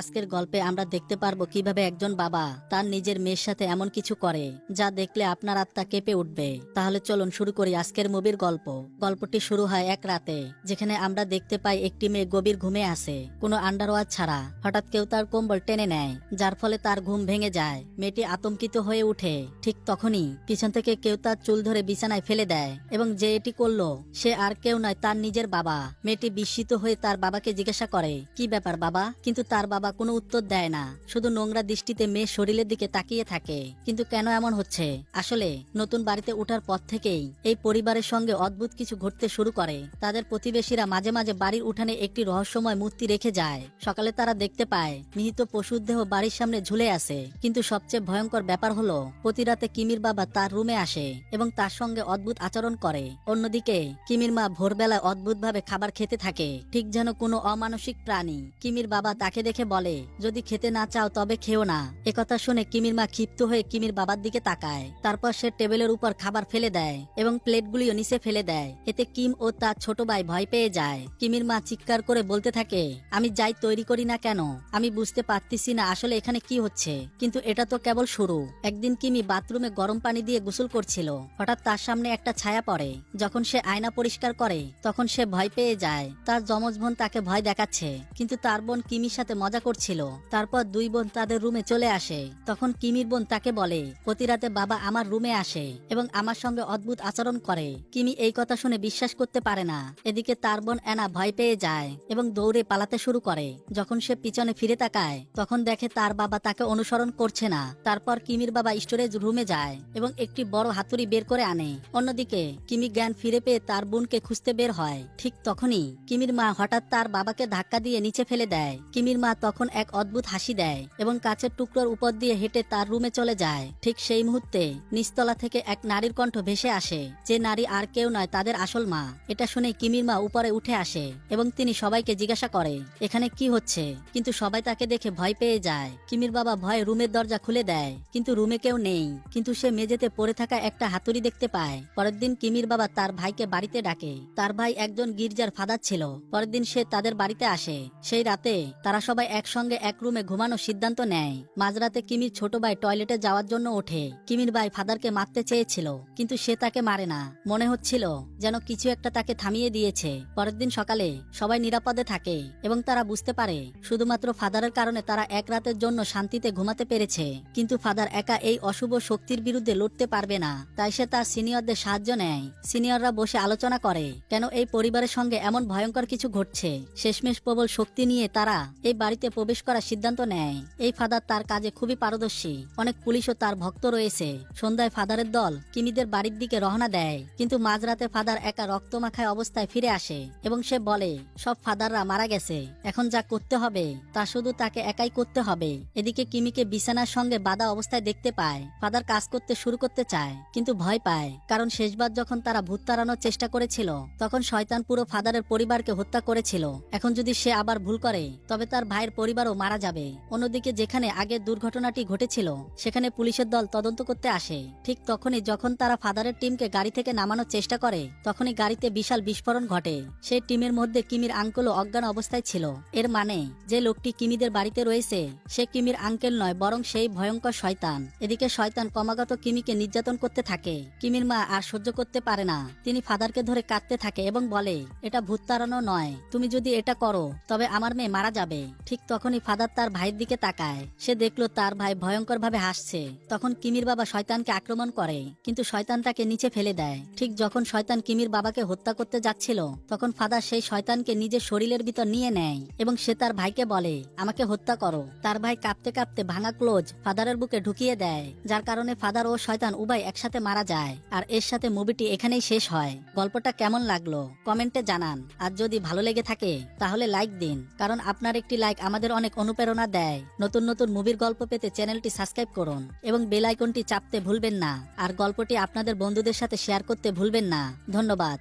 আজকের গল্পে আমরা দেখতে পারব কীভাবে একজন বাবা তার নিজের মেয়ের সাথে এমন কিছু করে, যা দেখলে আপনার আত্মা কেঁপে উঠবে। তাহলে চলুন শুরু করি আজকের মুভির গল্প। গল্পটি শুরু হয় এক রাতে, যেখানে আমরা দেখতে পাই একটি মেয়ে গভীর ঘুমে আছে। কোনো আন্ডারওয়ার ছাড়া, হঠাৎ কেউ তার কম্বল টেনে নেয়, যার ফলে তার ঘুম ভেঙে যায়। মেয়েটি আতঙ্কিত হয়ে উঠে। ঠিক তখনই পিছন থেকে কেউ তার চুল ধরে বিছানায় ফেলে দেয়, এবং যে এটি করল, সে আর কেউ নয় তার নিজের বাবা। মেয়েটি বিস্মিত হয়ে তার বাবাকে জিজ্ঞাসা করে, কি ব্যাপার বাবা? কিন্তু তার বাবা কোনো উত্তর দেয় না। শুধু নোংরা দৃষ্টিতে মেয়ে শরীরের দিকে তাকিয়ে থাকে। কিন্তু কেন এমন হচ্ছে? আসলে, নতুন বাড়িতে ওঠার পর থেকেই এই পরিবারের সঙ্গে অদ্ভুত কিছু ঘটতে শুরু করে। তাদের প্রতিবেশীরা মাঝে মাঝে বাড়ির উঠানে একটি রহস্যময় মূর্তি রেখে যায়। সকালে তারা দেখতে পায়, নিহিত পশুর দেহ বাড়ির সামনে ঝুলে আছে। কিন্তু সবচেয়ে ভয়ঙ্কর ব্যাপার হলো প্রতি রাতে কিমির বাবা তার রুমে আসে এবং তার সঙ্গে অদ্ভুত আচরণ করে। অন্যদিকে, কিমির মা ভোরবেলায় অদ্ভুতভাবে খাবার খেতে থাকে। ঠিক যেন কোনো অমানসিক প্রাণী। কিমির বাবা তাকে দেখে বলে, যদি খেতে না চাও তবে খেও না। একথা শুনে কিমির মা ক্ষিপ্ত হয়ে কিমির বাবার দিকে তাকায়। তারপর সে টেবিলের উপর খাবার ফেলে দেয় এবং প্লেটগুলিও নিচে ফেলে দেয়। এতে কিম ও তার ছোট ভাই ভয় পেয়ে যায়। কিমির মা চিৎকার করে বলতে থাকে, আমি যাই তৈরি করি না কেন? আমি বুঝতে পারতেছি না আসলে এখানে কি হচ্ছে। কিন্তু এটা তো কেবল শুরু। একদিন কিমি বাথরুমে গরম পানি দিয়ে গোসল করছিল। হঠাৎ তার সামনে একটা ছায়া পড়ে। যখন সে আয়না পরিষ্কার করে, তখন সে ভয় পেয়ে যায়। তার যমজ বোন তাকে ভয় দেখাচ্ছে। কিন্তু তার বোন কিমির সাথে মজা করছিল। তারপর দুই বোন তাদের রুমে চলে আসে। তখন কিমির বোন তাকে বলে প্রতি রাতে বাবা আমার রুমে আসে এবং আমার সঙ্গে অদ্ভুত আচরণ করে। কিমি এই কথা শুনে বিশ্বাস করতে পারে না। এদিকে তার বোন অ্যানা ভয় পেয়ে যায় এবং দৌড়ে পালাতে শুরু করে। যখন সে পিছনে ফিরে তাকায়, তখন দেখে তার বাবা তাকে অনুসরণ করছে না। তারপর কিমির বাবা স্টোরেজ রুমে যায় এবং একটি বড় হাতুড়ি বের করে আনে। অন্যদিকে, কিমি জ্ঞান ফিরে পেয়ে তার বোনকে খুঁজতে বের হয়। ঠিক তখনই কিমির মা হঠাৎ তার বাবাকে ধাক্কা দিয়ে নিচে ফেলে দেয়। কিমির মা তখন এক অদ্ভুত হাসি দেয় এবং কাছের টুকরোর উপর দিয়ে হেঁটে তার রুমে চলে যায়। ঠিক সেই মুহূর্তে নিচতলা থেকে এক নারীর কণ্ঠ ভেসে আসে, যে নারী আর কেউ নয়, তাদের আসল মা। এটা শুনে কিমির মা উপরে উঠে আসে এবং তিনি সবাইকে জিজ্ঞাসা করে, এখানে কি হচ্ছে? কিন্তু সবাই তাকে দেখে ভয় পেয়ে যায়। কিমির বাবা ভয়ে রুমের দরজা খুলে দেয়, কিন্তু রুমে কেউ নেই। কিন্তু সে মেঝেতে পড়ে থাকা একটা হাতুড়ি দেখতে পায়। পরের দিন কিমির বাবা তার ভাইকে বাড়িতে ডাকে। তার ভাই একজন গির্জার ফাদার ছিল। পরের দিন সে তাদের বাড়িতে আসে। সেই রাতে তারা সবাই একসঙ্গে এক রুমে ঘুমানোর সিদ্ধান্ত নেয়। মাঝরাতে কিমির ছোট ভাই টয়লেটে যাওয়ার জন্য ওঠে। কিমির ভাই ফাদারকে মারতে চেয়েছিল, কিন্তু সে তাকে মারে না। মনে হচ্ছিল যেন কিছু একটা তাকে থামিয়ে দিয়েছে। পরের দিন সকালে সবাই নিরাপদে থাকে এবং তারা বুঝতে পারে, শুধুমাত্র ফাদারের কারণে তারা এক রাতের জন্য শান্তিতে ঘুমাতে পেরেছে। কিন্তু ফাদার একা এই অশুভ শক্তির বিরুদ্ধে লড়তে পারবে না। তাই সে তার সিনিয়রদের সাহায্য নেয়। সিনিয়ররা বসে আলোচনা করে, কেন এই পরিবারের সঙ্গে এমন ভয়ঙ্কর কিছু ঘটছে? শেষমেশ প্রবল শক্তি নিয়ে তারা এই বাড়িতে প্রবেশ করার সিদ্ধান্ত নেয়। এই ফাদার তার কাজে খুবই পারদর্শী। অনেক পুলিশও তার ভক্ত রয়েছে। সন্ধ্যায় ফাদারের দল কিমিদের বাড়ির দিকে রওনা দেয়। কিন্তু মাঝরাতে ফাদার একা রক্তমাখায় অবস্থায় ফিরে আসে এবং সে বলে, সব ফাদাররা মারা গেছে। এখন যা করতে হবে, তা শুধু তাকে একাই করতে হবে। এদিকে কিমিকে বিছানার সঙ্গে বাধা অবস্থায় দেখতে পায়। ফাদার কাজ করতে শুরু করতে চায়, কিন্তু ভয় পায়। কারণ শেষবার যখন তারা ভূত তাড়ানোর চেষ্টা করেছিল, তখন শয়তান পুরো ফাদারের পরিবারকে হত্যা করেছিল। এখন যদি সে আবার ভুল করে, তবে তার ভাইয়ের পরিবারও মারা যাবে। অন্যদিকে যেখানে আগে দুর্ঘটনাটি ঘটেছিল, সেখানে পুলিশের দল তদন্ত করতে আসে। ঠিক তখনই যখন তারা ফাদারের টিমকে গাড়ি থেকে নামানোর চেষ্টা করে, তখনই গাড়িতে বিশাল বিস্ফোরণ ঘটে। সেই টিমের মধ্যে কিমির আঙ্কেলও অজ্ঞান অবস্থায় ছিল। এর মানে যে লোকটি কিমিদের বাড়িতে রয়েছে, সে কিমির আঙ্কেল নয়, বরং সেই ভয়ঙ্কর শয়তান। এদিকে শয়তান ক্রমাগত কিমিকে নির্যাতন করতে থাকে। কিমির মা আর সহ্য করতে পারে না। তিনি ফাদারকে ধরে কাঁদতে থাকে এবং বলে, এটা ভূত তাড়ানো নয়। তুমি যদি এটা করো, তবে আমার মেয়ে মারা যাবে। ঠিক তখনই ফাদার তার ভাইয়ের দিকে তাকায়। সে দেখল তার ভাই ভয়ঙ্কর ভাবে হাসছে। তখন কিমির বাবা শয়তানকে আক্রমণ করে, কিন্তু শয়তান তাকে নিচে ফেলে দেয়। ঠিক যখন শয়তান কিমির বাবাকে হত্যা করতে যাচ্ছিল, তখন ফাদার সেই শয়তানকে নিজের শরীরের ভিতর নিয়ে নেয় এবং সে তার ভাইকে বলে, আমাকে হত্যা করো। তার ভাই কাঁপতে কাঁপতে ভাঙা ক্লোজ ফাদারের বুকে ঢুকিয়ে দেয়, যার কারণে ফাদার ও শয়তান উভয় একসাথে মারা যায়। আর এর সাথে মুভিটি এখানেই শেষ হয়। গল্পটা কেমন লাগল? কমেন্টে জানান। আর যদি ভালো লেগে থাকে, তাহলে লাইক দিন। কারণ আপনার একটি লাইক আমাদের অনেক অনুপ্রেরণা দেয়। নতুন নতুন মুভির গল্প পেতে চ্যানেলটি সাবস্ক্রাইব করুন এবং বেল আইকনটি চাপতে ভুলবেন না। আর গল্পটি আপনাদের বন্ধুদের সাথে শেয়ার করতে ভুলবেন না। ধন্যবাদ।